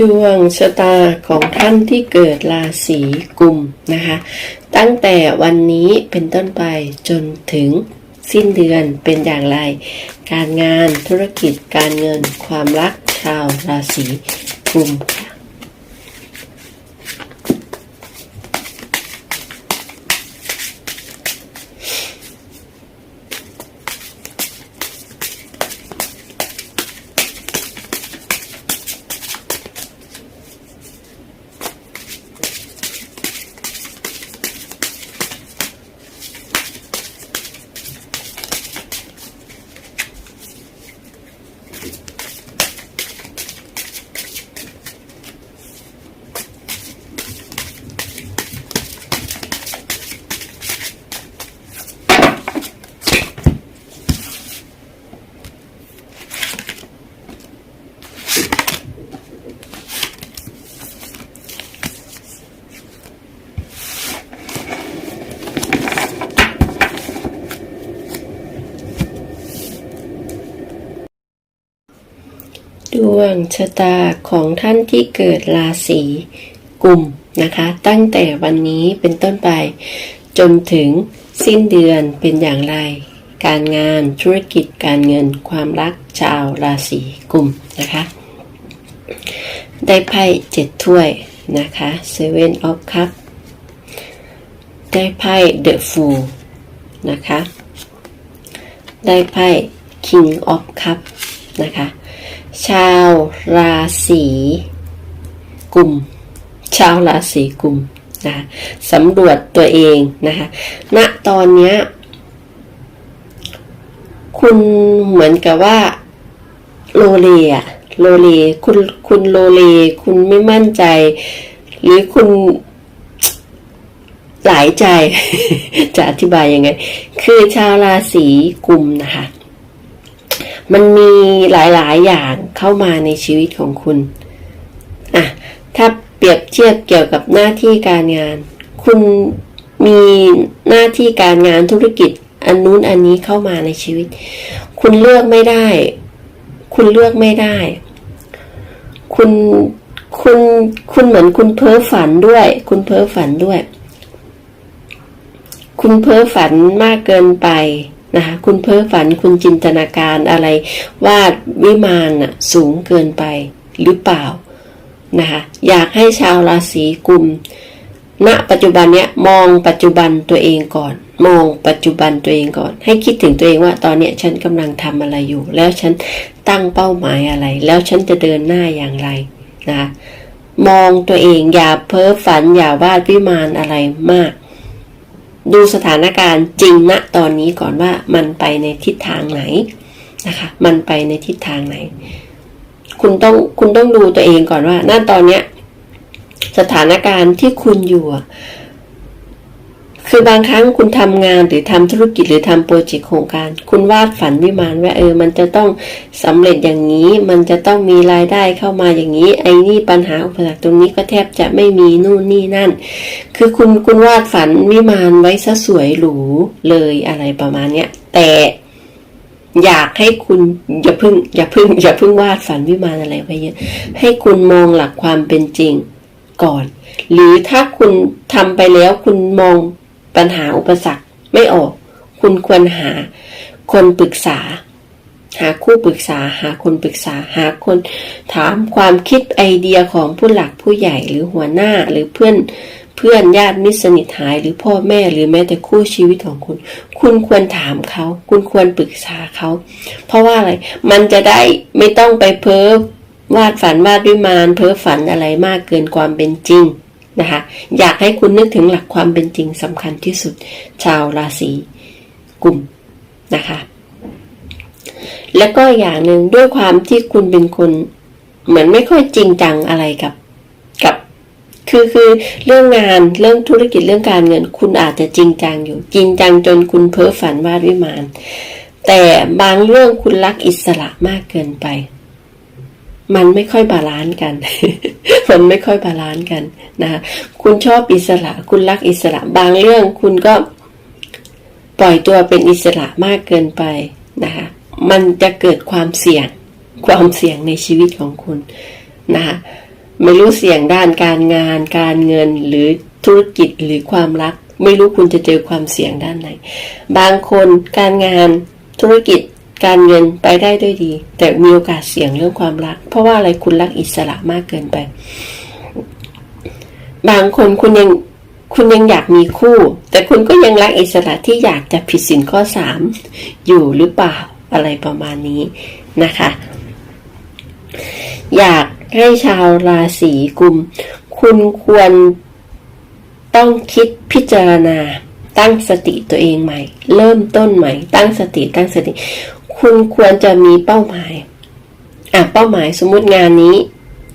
ดวงชะตาของท่านที่เกิดราศีกุมนะคะ ตั้งแต่วันนี้เป็นต้นไปจนถึงสิ้นเดือนเป็นอย่างไร การงานธุรกิจการเงินความรักชาวราศีกุมค่ะ ด วงชะตาของท่านที่เกิดราศีกุมนะคะ ตั้งแต่วันนี้เป็นต้นไป จนถึงสิ้นเดือนเป็นอย่างไร การงานธุรกิจการเงินความรักชาวราศีกุมนะคะ ได้ไพ่เจ็ดถ้วยนะคะ Seven of Cup ได้ไพ่ The Fool นะคะ ได้ไพ่ King of Cup นะคะ ชาวราศีกุม ชาวราศีกุมนะสำรวจตัวเองนะคะณตอนเนี้ยคุณเหมือนกับว่าโลเลอะโลเลคุณคุณโลเล คุณไม่มั่นใจ หรือคุณหลายใจ จะอธิบายยังไง คือชาวราศีกุมนะคะ มันมีหลายๆ อย่าง เข้ามาในชีวิตของคุณอะถ้าเปรียบเทียบเกี่ยวกับหน้าที่การงาน คุณมีหน้าที่การงานธุรกิจอันนู้นอันนี้เข้ามาในชีวิต คุณเลือกไม่ได้ คุณเลือกไม่ได้ คุณคุณคุณเหมือนคุณเพ้อฝันด้วย คุณเพ้อฝันด้วย คุณเพ้อฝันมากเกินไป นะคะคุณเพ้อฝันคุณจินตนาการอะไร วาดวิมานน่ะสูงเกินไปหรือเปล่านะคะอยากให้ชาวราศีกุมณปัจจุบันเนี้ยมองปัจจุบันตัวเองก่อน มองปัจจุบันตัวเองก่อน ให้คิดถึงตัวเองว่าตอนเนี้ยฉันกำลังทำอะไรอยู่ แล้วฉันตั้งเป้าหมายอะไร แล้วฉันจะเดินหน้าอย่างไรนะคะมองตัวเองอย่าเพ้อฝันอย่าวาดวิมานอะไรมาก ดูสถานการณ์จริงณตอนนี้ก่อนว่ามันไปในทิศทางไหนนะคะ มันไปในทิศทางไหน คุณต้องคุณต้องดูตัวเองก่อนว่าณตอนเนี้ยสถานการณ์ที่คุณอยู่อะ คือบางครั้งคุณทำงานหรือทำธุรกิจหรือทำโปรเจกต์โครงการ คุณวาดฝันวิมานว่าเออ มันจะต้องสำเร็จอย่างนี้ มันจะต้องมีรายได้เข้ามาอย่างนี้ ไอ้นี่ปัญหาอุปสรรคตรงนี้ก็แทบจะไม่มีนู่นนี่นั่น คือคุณคุณวาดฝันวิมานไว้ซะสวยหรูเลยอะไรประมาณเนี้ยแต่อยากให้คุณอย่าพึ่ง อย่าพึ่ง อย่าพึ่งวาดฝันวิมานอะไรไว้เยอะให้คุณมองหลักความเป็นจริงก่อน หรือถ้าคุณทำไปแล้วคุณมอง ปัญหาอุปสรรคไม่ออก คุณควรหาคนปรึกษา หาคู่ปรึกษา หาคนปรึกษา หาคนถามความคิดไอเดียของผู้หลักผู้ใหญ่หรือหัวหน้าหรือเพื่อนเพื่อนญาติมิตรสนิทหายหรือพ่อแม่หรือแม้แต่คู่ชีวิตของคุณ คุณควรถามเขา คุณควรปรึกษาเขา เพราะว่าอะไร มันจะได้ไม่ต้องไปเพ้อวาดฝันวาดวิมานเพ้อฝันอะไรมากเกินความเป็นจริง นะคะอยากให้คุณนึกถึงหลักความเป็นจริงสำคัญที่สุด ชาวราศีกลุ่มนะคะแล้วก็อย่างหนึ่งด้วยความที่คุณเป็นคนเหมือนไม่ค่อยจริงจังอะไรกับกับ คือคือเรื่องงานเรื่องธุรกิจเรื่องการเงิน คุณอาจจะจริงจังอยู่ จริงจังจนคุณเพ้อฝันวาดวิมาน แต่บางเรื่องคุณรักอิสระมากเกินไป มันไม่ค่อยบาลานซ์กัน มันไม่ค่อยบาลานซ์กันนะคะคุณชอบอิสระ คุณรักอิสระ บางเรื่องคุณก็ปล่อยตัวเป็นอิสระมากเกินไปนะคะ มันจะเกิดความเสี่ยง ความเสี่ยงในชีวิตของคุณนะคะไม่รู้เสี่ยงด้านการงาน การเงินหรือธุรกิจหรือความรัก ไม่รู้คุณจะเจอความเสี่ยงด้านไหน บางคนการงานธุรกิจ การเงินไปได้ด้วยดี แต่มีโอกาสเสี่ยงเรื่องความรัก เพราะว่าอะไรคุณรักอิสระมากเกินไป บางคนคุณยังคุณยังอยากมีคู่ แต่คุณก็ยังรักอิสระที่อยากจะผิดสินข้อสามอยู่หรือเปล่าอะไรประมาณนี้นะคะ อยากให้ชาวราศีกุม คุณควรต้องคิดพิจารณาตั้งสติตัวเองใหม่ เริ่มต้นใหม่ ตั้งสติตั้งสติ คุณควรจะมีเป้าหมายอะเป้าหมายสมมุติงานนี้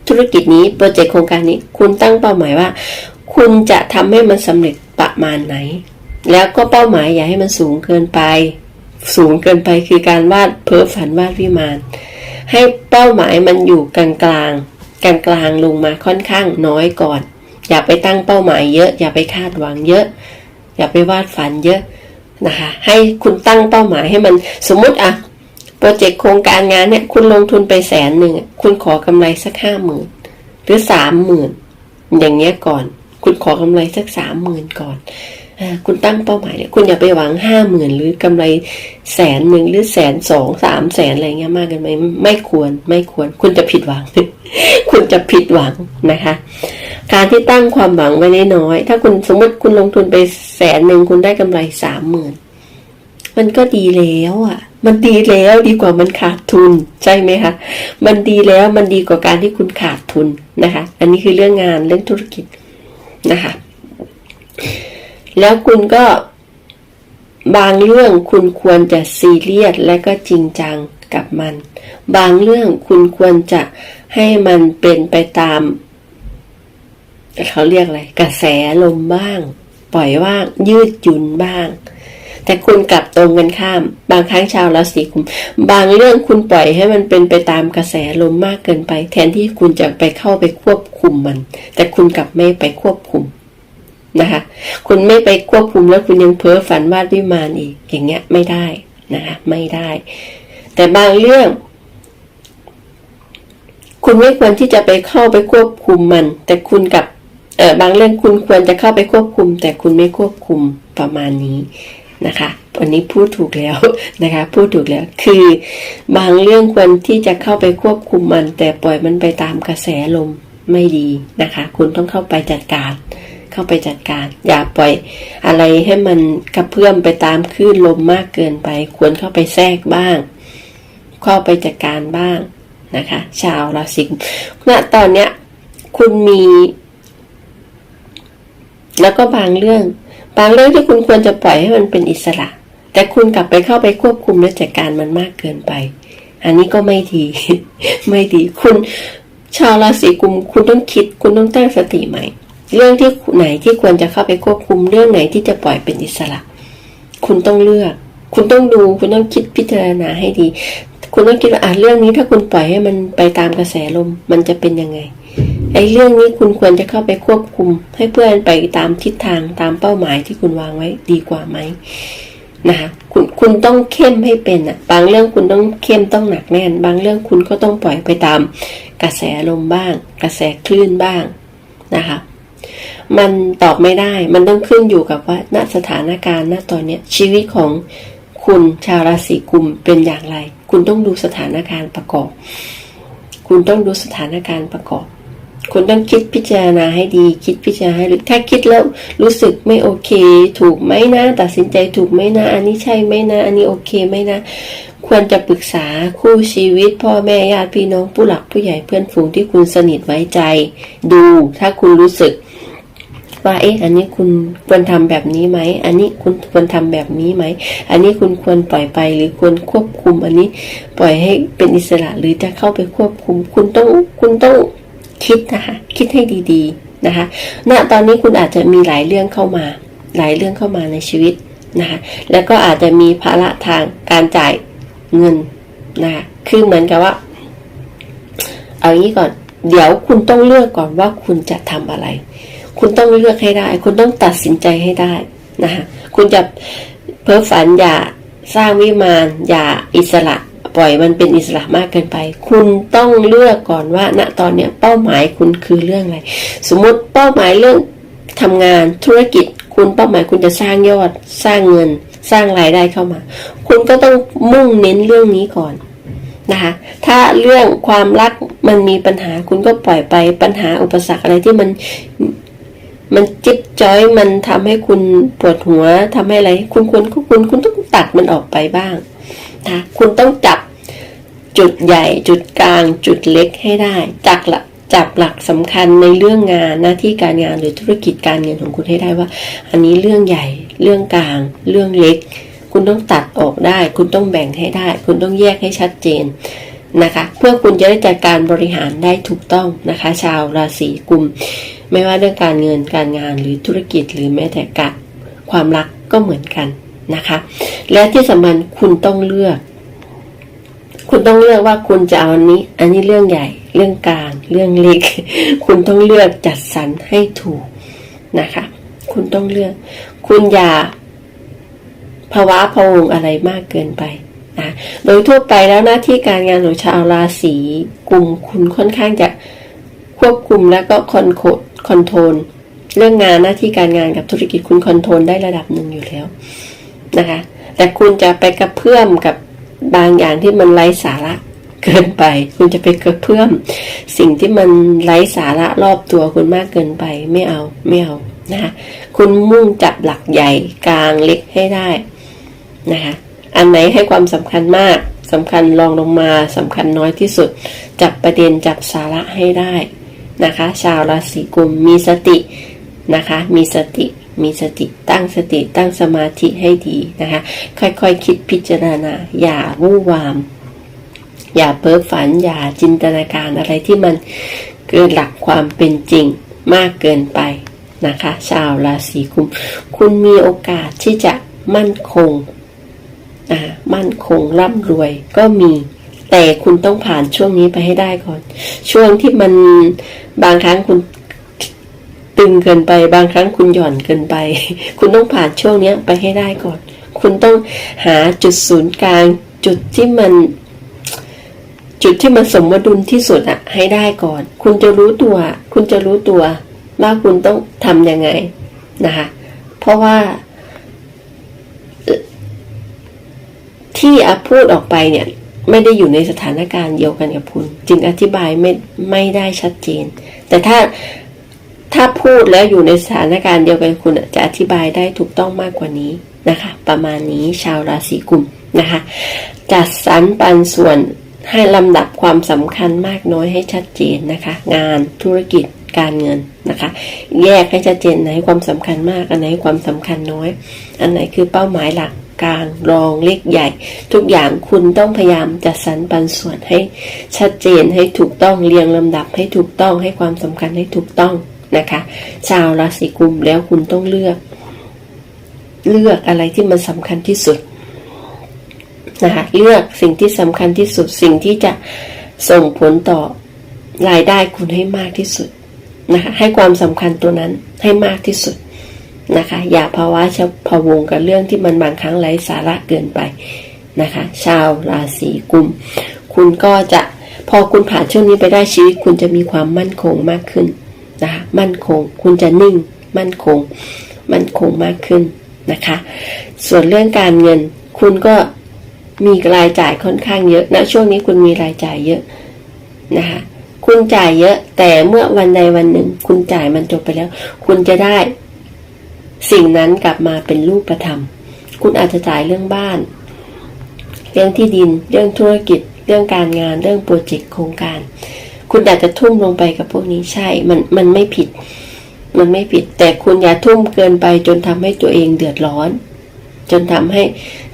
ธุรกิจนี้โปรเจกต์โครงการนี้ คุณตั้งเป้าหมายว่า คุณจะทำให้มันสำเร็จประมาณไหน แล้วก็เป้าหมายอย่าให้มันสูงเกินไป สูงเกินไปคือการวาดเพ้อฝันวาดวิมาน ให้เป้าหมายมันอยู่กลางกลางกลางกลางลงมาค่อนข้างน้อยก่อน อย่าไปตั้งเป้าหมายเยอะ อย่าไปคาดหวังเยอะ อย่าไปวาดฝันเยอะนะคะ ให้คุณตั้งเป้าหมายให้มันสมมุติอะ โปรเจกต์โครงการงานเนี่ย คุณลงทุนไปแสนหนึ่งคุณขอกำไรสักห้าหมื่นหรือสามหมื่นอย่างเงี้ยก่อน คุณขอกำไรสักสามหมื่นก่อนอคุณตั้งเป้าหมายเนี่ยคุณอย่าไปหวังห้าหมื่นหรือกำไรแสนหนึ่งหรือแสนสองสามแสนอะไรเงี้ยมากกันไหมไม่ควรไม่ควร คุณจะผิดหวัง คุณจะผิดหวังนะคะ การที่ตั้งความหวังไว้น้อยถ้าคุณสมมติคุณลงทุนไปแสนหนึ่งคุณได้กำไรสามหมื่นมันก็ดีแล้วอะ มันดีแล้วดีกว่ามันขาดทุนใช่ไหมคะมันดีแล้วมันดีกว่าการที่คุณขาดทุนนะคะ อันนี้คือเรื่องงานเรื่องธุรกิจนะคะ แล้วคุณก็บางเรื่องคุณควรจะซีเรียสและก็จริงจังกับมัน บางเรื่องคุณควรจะให้มันเป็นไปตาม เขาเรียกอะไร กระแสลมบ้าง ปล่อยว่างยืดหยุ่นบ้าง แต่คุณกลับตรงกันข้าม บางครั้งชาวราศีกุม บางเรื่องคุณปล่อยให้มันเป็นไปตามกระแสลมมากเกินไป แทนที่คุณจะไปเข้าไปควบคุมมัน แต่คุณกลับไม่ไปควบคุมนะคะ คุณไม่ไปควบคุมแล้วคุณยังเพ้อฝันวาดวิมานอีก อย่างเงี้ยไม่ได้นะคะไม่ได้ แต่บางเรื่อง คุณไม่ควรที่จะไปเข้าไปควบคุมมัน แต่คุณกับเออบางเรื่องคุณควรจะเข้าไปควบคุม แต่คุณไม่ควบคุมประมาณนี้ นะคะวันนี้พูดถูกแล้วนะคะพูดถูกแล้วคือบางเรื่องควรที่จะเข้าไปควบคุมมัน แต่ปล่อยมันไปตามกระแสลมไม่ดีนะคะ คุณต้องเข้าไปจัดการ เข้าไปจัดการ อย่าปล่อยอะไรให้มันกระเพื่อมไปตามคลื่นลมมากเกินไป ควรเข้าไปแทรกบ้าง เข้าไปจัดการบ้างนะคะ ชาวราศีกุมณตอนเนี้ยคุณมี แล้วก็บางเรื่อง บางเรื่องที่คุณควรจะปล่อยให้มันเป็นอิสระ แต่คุณกลับไปเข้าไปควบคุมและจัดการมันมากเกินไป อันนี้ก็ไม่ดี ไม่ดี คุณชาวราศีกุม คุณต้องคิด คุณต้องตั้งสติใหม่ เรื่องที่ไหนที่ควรจะเข้าไปควบคุม เรื่องไหนที่จะปล่อยเป็นอิสระ คุณต้องเลือก คุณต้องดู คุณต้องคิดพิจารณาให้ดี คุณต้องคิดว่าอะเรื่องนี้ถ้าคุณปล่อยให้มันไปตามกระแสลม มันจะเป็นยังไง ไอ้เรื่องนี้คุณควรจะเข้าไปควบคุม ให้เพื่อนไปตามทิศทางตามเป้าหมายที่คุณวางไว้ดีกว่าไหมนะคะคุณคุณต้องเข้มให้เป็นอะ บางเรื่องคุณต้องเข้มต้องหนักแน่น บางเรื่องคุณก็ต้องปล่อยไปตามกระแสลมบ้าง กระแสคลื่นบ้างนะคะมันตอบไม่ได้ มันต้องขึ้นอยู่กับว่าณสถานการณ์ณตอนเนี้ยชีวิตของคุณชาวราศีกุมเป็นอย่างไร คุณต้องดูสถานการณ์ประกอบ คุณต้องดูสถานการณ์ประกอบ คุณต้องคิดพิจารณาให้ดี คิดพิจารณาให้ลึกถ้าคิดแล้วรู้สึกไม่โอเค ถูกไหมนะตัดสินใจถูกไหมนะ อันนี้ใช่ไหมนะ อันนี้โอเคไหมนะ ควรจะปรึกษาคู่ชีวิต พ่อแม่ญาติพี่น้องผู้หลักผู้ใหญ่เพื่อนฝูงที่คุณสนิทไว้ใจ ดู ถ้าคุณรู้สึกว่าเอ๊ะอันนี้คุณควรทำแบบนี้ไหม อันนี้คุณควรทำแบบนี้ไหม อันนี้คุณควรปล่อยไปหรือควรควบคุม อันนี้ปล่อยให้เป็นอิสระหรือจะเข้าไปควบคุม คุณต้องคุณต้อง คิดนะคะ คิดให้ดีๆนะคะณตอนนี้คุณอาจจะมีหลายเรื่องเข้ามา หลายเรื่องเข้ามาในชีวิตนะคะ แล้วก็อาจจะมีภาระทางการจ่ายเงินนะคะคือเหมือนกับว่า เอางี้ก่อน เดี๋ยวคุณต้องเลือกก่อนว่าคุณจะทำอะไร คุณต้องเลือกให้ได้ คุณต้องตัดสินใจให้ได้นะคะคุณจะเพ้อฝันอย่าสร้างวิมานอย่าอิสระ ล่อยมันเป็นอิสระมากเกินไป คุณต้องเลือกก่อนว่าณตอนเนี้ยเป้าหมายคุณคือเรื่องอะไร สมมติเป้าหมายเรื่องทำงานธุรกิจ คุณเป้าหมายคุณจะสร้างยอด สร้างเงิน สร้างรายได้เข้ามา คุณก็ต้องมุ่งเน้นเรื่องนี้ก่อนนะคะถ้าเรื่องความรักมันมีปัญหาคุณก็ปล่อยไปปัญหาอุปสรรคอะไรที่มันมันจิ๊บจ้อยมันทำให้คุณปวดหัวทำให้อะไร คุณควรคุณคุณคุณต้องตัดมันออกไปบ้างนะคุณต้องจับ จุดใหญ่ จุดกลาง จุดเล็กให้ได้ จากหลักจับหลักสำคัญในเรื่องงานหน้าที่การงานหรือธุรกิจการเงินของคุณให้ได้ว่า อันนี้เรื่องใหญ่ เรื่องกลาง เรื่องเล็ก คุณต้องตัดออกได้ คุณต้องแบ่งให้ได้ คุณต้องแยกให้ชัดเจนนะคะ เพื่อคุณจะได้จัดการบริหารได้ถูกต้องนะคะ ชาวราศีกุม ไม่ว่าเรื่องการเงินการงานหรือธุรกิจหรือแม้แต่การความรักก็เหมือนกันนะคะ และที่สำคัญคุณต้องเลือก คุณต้องเลือกว่าคุณจะเอาอันนี้ อันนี้เรื่องใหญ่ เรื่องกลาง เรื่องเล็ก คุณต้องเลือกจัดสรรให้ถูกนะคะ คุณต้องเลือก คุณอย่าภาวะพะวงอะไรมากเกินไปนะโดยทั่วไปแล้วหน้าที่การงานของชาวราศีกุมคุณค่อนข้างจะควบคุมแล้วก็คอนโคคอนโทรลเรื่องงานหน้าที่การงานกับธุรกิจคุณคอนโทรลได้ระดับหนึ่งอยู่แล้วนะคะ แต่คุณจะไปกระเพื่อมกับ บางอย่างที่มันไร้สาระเกินไป คุณจะไปกระเพื่อมสิ่งที่มันไร้สาระรอบตัวคุณมากเกินไปไม่เอาไม่เอานะคะคุณมุ่งจับหลักใหญ่กลางเล็กให้ได้นะคะอันไหนให้ความสำคัญมากสำคัญรองลงมาสำคัญน้อยที่สุด จับประเด็นจับสาระให้ได้นะคะ ชาวราศีกุมมีสตินะคะ มีสติ มีสติตั้งสติตั้งสมาธิให้ดีนะคะ ค่อยๆคคิดพิจารณา อย่าวู่วาม อย่าเพ้อฝัน อย่าจินตนาการอะไรที่มันเกินหลักความเป็นจริงมากเกินไปนะคะ ชาวราศีกุม คุณมีโอกาสที่จะมั่นคงมั่นคงร่ำรวยก็มีแต่คุณต้องผ่านช่วงนี้ไปให้ได้ก่อน ช่วงที่มันบางครั้งคุณ ตึงเกินไป บางครั้งคุณหย่อนเกินไป คุณต้องผ่านช่วงนี้ไปให้ได้ก่อน คุณต้องหาจุดศูนย์กลาง จุดที่มัน จุดที่มันสมดุลที่สุดอะให้ได้ก่อน คุณจะรู้ตัว คุณจะรู้ตัวว่าคุณต้องทำยังไงนะคะ เพราะว่า ที่อาพูดออกไปเนี่ยไม่ได้อยู่ในสถานการณ์เดียวกันกับคุณ จึงอธิบายไม่ไม่ได้ชัดเจน แต่ถ้า ถ้าพูดแล้วอยู่ในสถานการณ์เดียวกันคุณจะอธิบายได้ถูกต้องมากกว่านี้นะคะ ประมาณนี้ชาวราศีกุมนะคะ จัดสรรปันส่วนให้ลำดับความสำคัญมากน้อยให้ชัดเจนนะคะ งานธุรกิจการเงินนะคะ แยกให้ชัดเจนไหนความสำคัญมาก อันไหนความสำคัญน้อย อันไหนคือเป้าหมายหลักกลางรองเล็กใหญ่ ทุกอย่างคุณต้องพยายามจัดสรรปันส่วนให้ชัดเจนให้ถูกต้องเรียงลำดับให้ถูกต้องให้ความสำคัญให้ถูกต้อง นะคะ ชาวราศีกุมแล้วคุณต้องเลือก เลือกอะไรที่มันสำคัญที่สุดนะคะเลือกสิ่งที่สำคัญที่สุดสิ่งที่จะส่งผลต่อรายได้คุณให้มากที่สุดนะคะให้ความสำคัญตัวนั้นให้มากที่สุดนะคะ อย่าภาวะชพะวงกับเรื่องที่มันบางครั้งไร้สาระเกินไปนะคะ ชาวราศีกุม คุณก็จะพอคุณผ่านช่วงนี้ไปได้ชีวิต คุณจะมีความมั่นคงมากขึ้น นะมั่นคง คุณจะนิ่ง มั่นคง มั่นคงมากขึ้นนะคะ ส่วนเรื่องการเงิน คุณก็มีรายจ่ายค่อนข้างเยอะนะช่วงนี้คุณมีรายจ่ายเยอะนะคะคุณจ่ายเยอะ แต่เมื่อวันใดวันหนึ่ง คุณจ่ายมันจบไปแล้ว คุณจะได้ สิ่งนั้นกลับมาเป็นรูปธรรม คุณอาจจะจ่ายเรื่องบ้าน เรื่องที่ดิน เรื่องธุรกิจ เรื่องการงาน เรื่องโปรเจกต์โครงการ คุณอยาจจะทุ่มลงไปกับพวกนี้ใช่ มันมันไม่ผิด มันไม่ผิด แต่คุณอย่าทุ่มเกินไปจนทำให้ตัวเองเดือดร้อน จนทำให้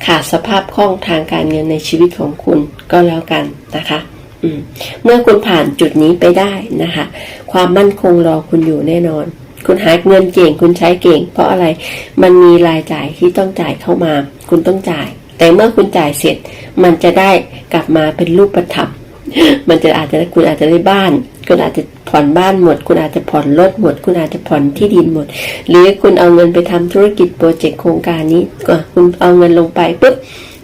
ขาดสภาพคล่องทางการเงินในชีวิตของคุณก็แล้วกันนะคะอืมเมื่อคุณผ่านจุดนี้ไปได้นะคะ ความมั่นคงรอคุณอยู่แน่นอน คุณหาเงินเก่งคุณใช้เก่ง เพราะอะไรมันมีรายจ่ายที่ต้องจ่ายเข้ามา คุณต้องจ่าย แต่เมื่อคุณจ่ายเสร็จ มันจะได้กลับมาเป็นรูปธรรม มันจะอาจจะคุณอาจจะได้บ้าน คุณอาจจะผ่อนบ้านหมด คุณอาจจะผ่อนรถหมด คุณอาจจะผ่อนที่ดินหมด หรือคุณเอาเงินไปทำธุรกิจโปรเจกต์โครงการนี้ก็คุณเอาเงินลงไปปุ๊บ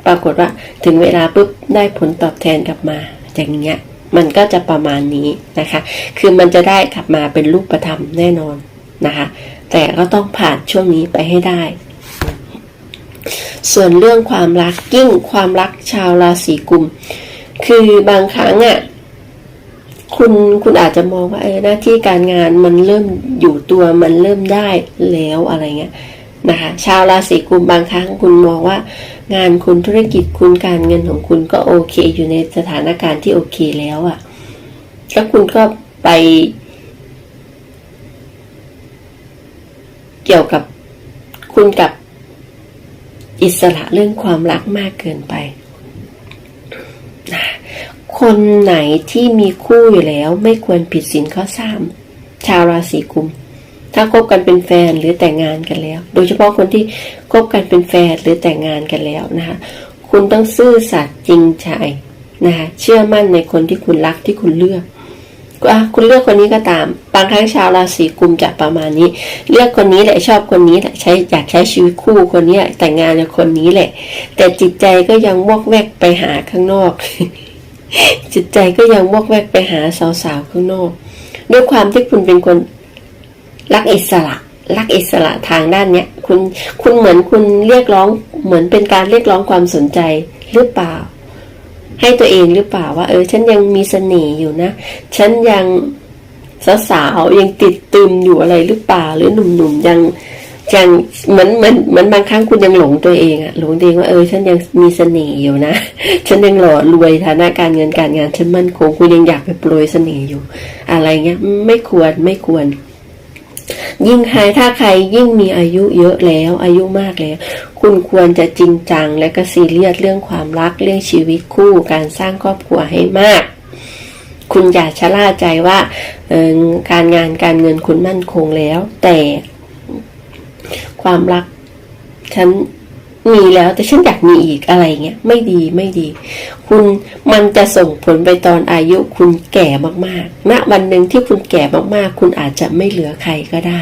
ปรากฏว่าถึงเวลาปุ๊บได้ผลตอบแทนกลับมาอย่างเงี้ยมันก็จะประมาณนี้นะคะ คือมันจะได้กลับมาเป็นรูปธรรมแน่นอนนะคะ แต่ก็ต้องผ่านช่วงนี้ไปให้ได้ ส่วนเรื่องความรักยิ่งความรักชาวราศีกุม คือบางครั้งอะคุณคุณอาจจะมองว่าเออหน้าที่การงานมันเริ่มอยู่ตัวมันเริ่มได้แล้วอะไรเงี้ยนะคะชาวราศีกุมบางครั้งคุณมองว่า งานคุณธุรกิจคุณการเงินของคุณก็โอเค อยู่ในสถานการณ์ที่โอเคแล้วอะ่ะก็คุณก็ไป เกี่ยวกับคุณกับอิสระเรื่องความรักมากเกินไป คนไหนที่มีคู่อยู่แล้วไม่ควรผิดศีลข้อสามชาวราศีกุม ถ้าคบกันเป็นแฟนหรือแต่งงานกันแล้ว โดยเฉพาะคนที่คบกันเป็นแฟนหรือแต่งงานกันแล้วนะคะ คุณต้องซื่อสัตย์จริงใจนะคะเชื่อมั่นในคนที่คุณรักที่คุณเลือกอะคุณเลือกคนนี้ก็ตาม บางครั้งชาวราศีกุมจะประมาณนี้ เลือกคนนี้แหละชอบคนนี้แหละใช้อยากใช้ชีวิตคู่คนนี้แต่งงานกับคนนี้แหละ แต่จิตใจก็ยังวอกแวกไปหาข้างนอก จิตใจก็ยังวอกแวกไปหาสาวๆข้างนอก ด้วยความที่คุณเป็นคนรักอิสระ รักอิสระทางด้านเนี้ย คุณคุณเหมือนคุณเรียกร้อง เหมือนเป็นการเรียกร้องความสนใจหรือเปล่า ให้ตัวเองหรือเปล่าว่า เออ ฉันยังมีเสน่ห์อยู่นะ ฉันยังสาวๆยังติดตึมอยู่อะไรหรือเปล่า หรือหนุ่มๆยัง ยังเหมือนเหมือนเหมือนบางครั้งคุณยังหลงตัวเองอะหลงตัวเองว่าเออฉันยังมีเสน่ห์อยู่นะ ฉันยังหล่อรวยฐานะการเงินการงานฉันมั่นคงคุณยังอยากไปโปรยเสน่ห์อยู่ อะไรเงี้ยไม่ควรไม่ควร ยิ่งใครถ้าใครยิ่งมีอายุเยอะแล้ว อายุมากแล้ว คุณควรจะจริงจัง และก็ซีเรียสเรื่องความรักเรื่องชีวิตคู่การสร้างครอบครัวให้มากคุณอย่าชะล่าใจว่าการงานการเงินคุณมั่นคงแล้ว แต่ ความรัก ฉันมีแล้วแต่ฉันอยากมีอีกอะไรเงี้ยไม่ดีไม่ดี คุณมันจะส่งผลไปตอนอายุคุณแก่มากๆณวันหนึ่งที่คุณแก่มากๆ คุณอาจจะไม่เหลือใครก็ได้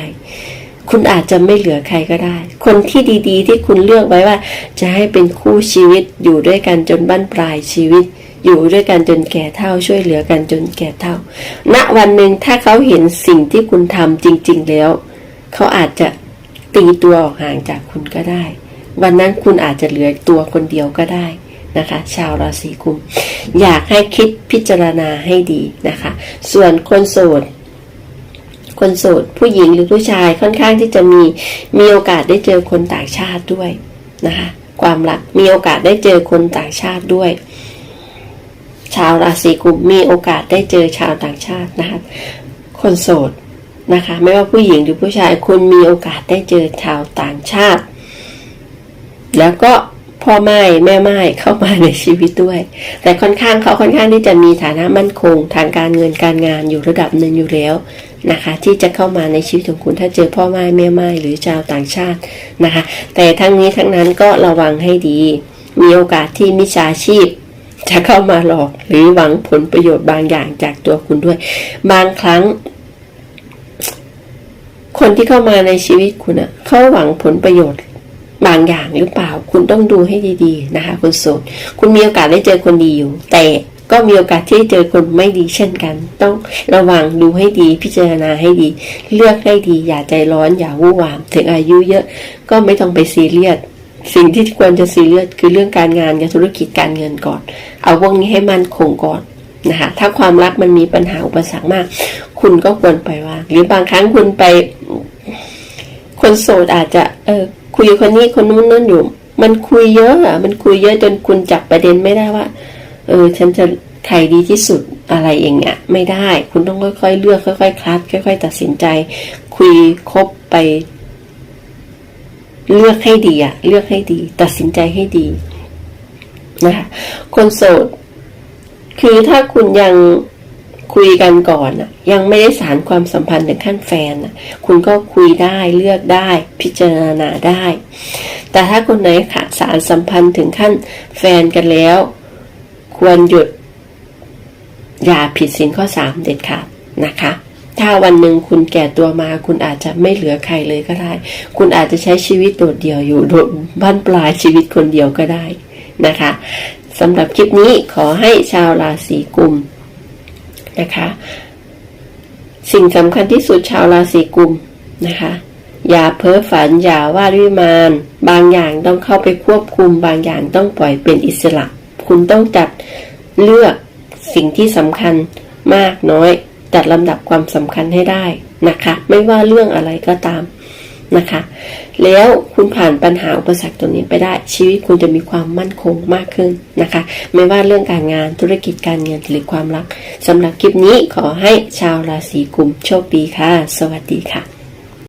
คุณอาจจะไม่เหลือใครก็ได้ คนที่ดีๆ ที่คุณเลือกไว้ว่า จะให้เป็นคู่ชีวิตอยู่ด้วยกันจนบั้นปลายชีวิต อยู่ด้วยกันจนแก่เท่าช่วยเหลือกันจนแก่เท่าณวันหนึ่งถ้าเขาเห็นสิ่งที่คุณทำจริง ๆ แล้ว เขาอาจจะ ตีตัวออกห่างจากคุณก็ได้ วันนั้นคุณอาจจะเหลือตัวคนเดียวก็ได้นะคะ ชาวราศีกุม อยากให้คิดพิจารณาให้ดีนะคะ ส่วนคนโสดคนโสดผู้หญิงหรือผู้ชายค่อนข้างที่จะมีมีโอกาสได้เจอคนต่างชาติด้วยนะคะ ความรักมีโอกาสได้เจอคนต่างชาติด้วย ชาวราศีกุมมีโอกาสได้เจอชาวต่างชาตินะคะ คนโสด นะคะ ไม่ว่าผู้หญิงหรือผู้ชายคุณมีโอกาสได้เจอชาวต่างชาติ แล้วก็พ่อไม้แม่ไม้เข้ามาในชีวิตด้วย แต่ค่อนข้างเขาค่อนข้างที่จะมีฐานะมั่นคง ทางการเงินการงานอยู่ระดับหนึ่งอยู่แล้วนะคะ ที่จะเข้ามาในชีวิตของคุณถ้าเจอพ่อไม้แม่ไม้หรือชาวต่างชาตินะคะ แต่ทั้งนี้ทั้งนั้นก็ระวังให้ดี มีโอกาสที่มิจฉาชีพจะเข้ามาหลอกหรือหวังผลประโยชน์บางอย่างจากตัวคุณด้วย บางครั้ง คนที่เข้ามาในชีวิตคุณอะเขาหวังผลประโยชน์บางอย่างหรือเปล่า คุณต้องดูให้ดีๆนะคะคุณโสดคุณมีโอกาสได้เจอคนดีอยู่ แต่ก็มีโอกาสที่เจอคนไม่ดีเช่นกัน ต้องระวังดูให้ดีพิจารณาให้ดี เลือกให้ดี อย่าใจร้อนอย่าวู่วาม ถึงอายุเยอะก็ไม่ต้องไปซีเรียสสิ่งที่ควรจะซีเรียสคือเรื่องการงานกับธุรกิจการเงินก่อน เอาพวกนี้ให้มั่นคงก่อน นะคะถ้าความรักมันมีปัญหาอุปสรรคมาก คุณก็ควรไปว่าหรือบางครั้งคุณไป คนโสดอาจจะเออคุยคนนี้คนนู้นนั่นอยู่ มันคุยเยอะอะ มันคุยเยอะจนคุณจับประเด็นไม่ได้ว่า เออ ฉันจะใครดีที่สุดอะไรอย่างเงี้ยไม่ได้ คุณต้องค่อยๆ เลือกค่อยๆคลัดค่อย ๆ ตัดสินใจ คุยคบไป เลือกให้ดีอะเลือกให้ดี ตัดสินใจให้ดีนะคะคนโสด คือถ้าคุณยังคุยกันก่อนอะยังไม่ได้สารความสัมพันธ์ถึงขั้นแฟนอะคุณก็คุยได้เลือกได้ พิจารณาได้ แต่ถ้าคนไหนขาดสารสัมพันธ์ถึงขั้นแฟนกันแล้ว ควรหยุด อย่าผิดสินข้อสามเด็ดขาดนะคะ ถ้าวันหนึ่งคุณแก่ตัวมาคุณอาจจะไม่เหลือใครเลยก็ได้ คุณอาจจะใช้ชีวิตโดดเดี่ยวอยู่โดดบ้านปลายชีวิตคนเดียวก็ได้นะคะ สำหรับคลิปนี้ขอให้ชาวราศีกุมนะคะ สิ่งสำคัญที่สุดชาวราศีกุมนะคะ อย่าเพ้อฝันอย่าวาดวิมานบางอย่างต้องเข้าไปควบคุม บางอย่างต้องปล่อยเป็นอิสระ คุณต้องจัดเลือกสิ่งที่สำคัญมากน้อยจัดลำดับความสำคัญให้ได้นะคะ ไม่ว่าเรื่องอะไรก็ตามนะคะ แล้วคุณผ่านปัญหาอุปสรรคตัวนี้ไปได้ ชีวิตคุณจะมีความมั่นคงมากขึ้นนะคะ ไม่ว่าเรื่องการงานธุรกิจการเงินหรือความรักสำหรับคลิปนี้ขอให้ชาวราศีกุมโชคดีค่ะ สวัสดีค่ะ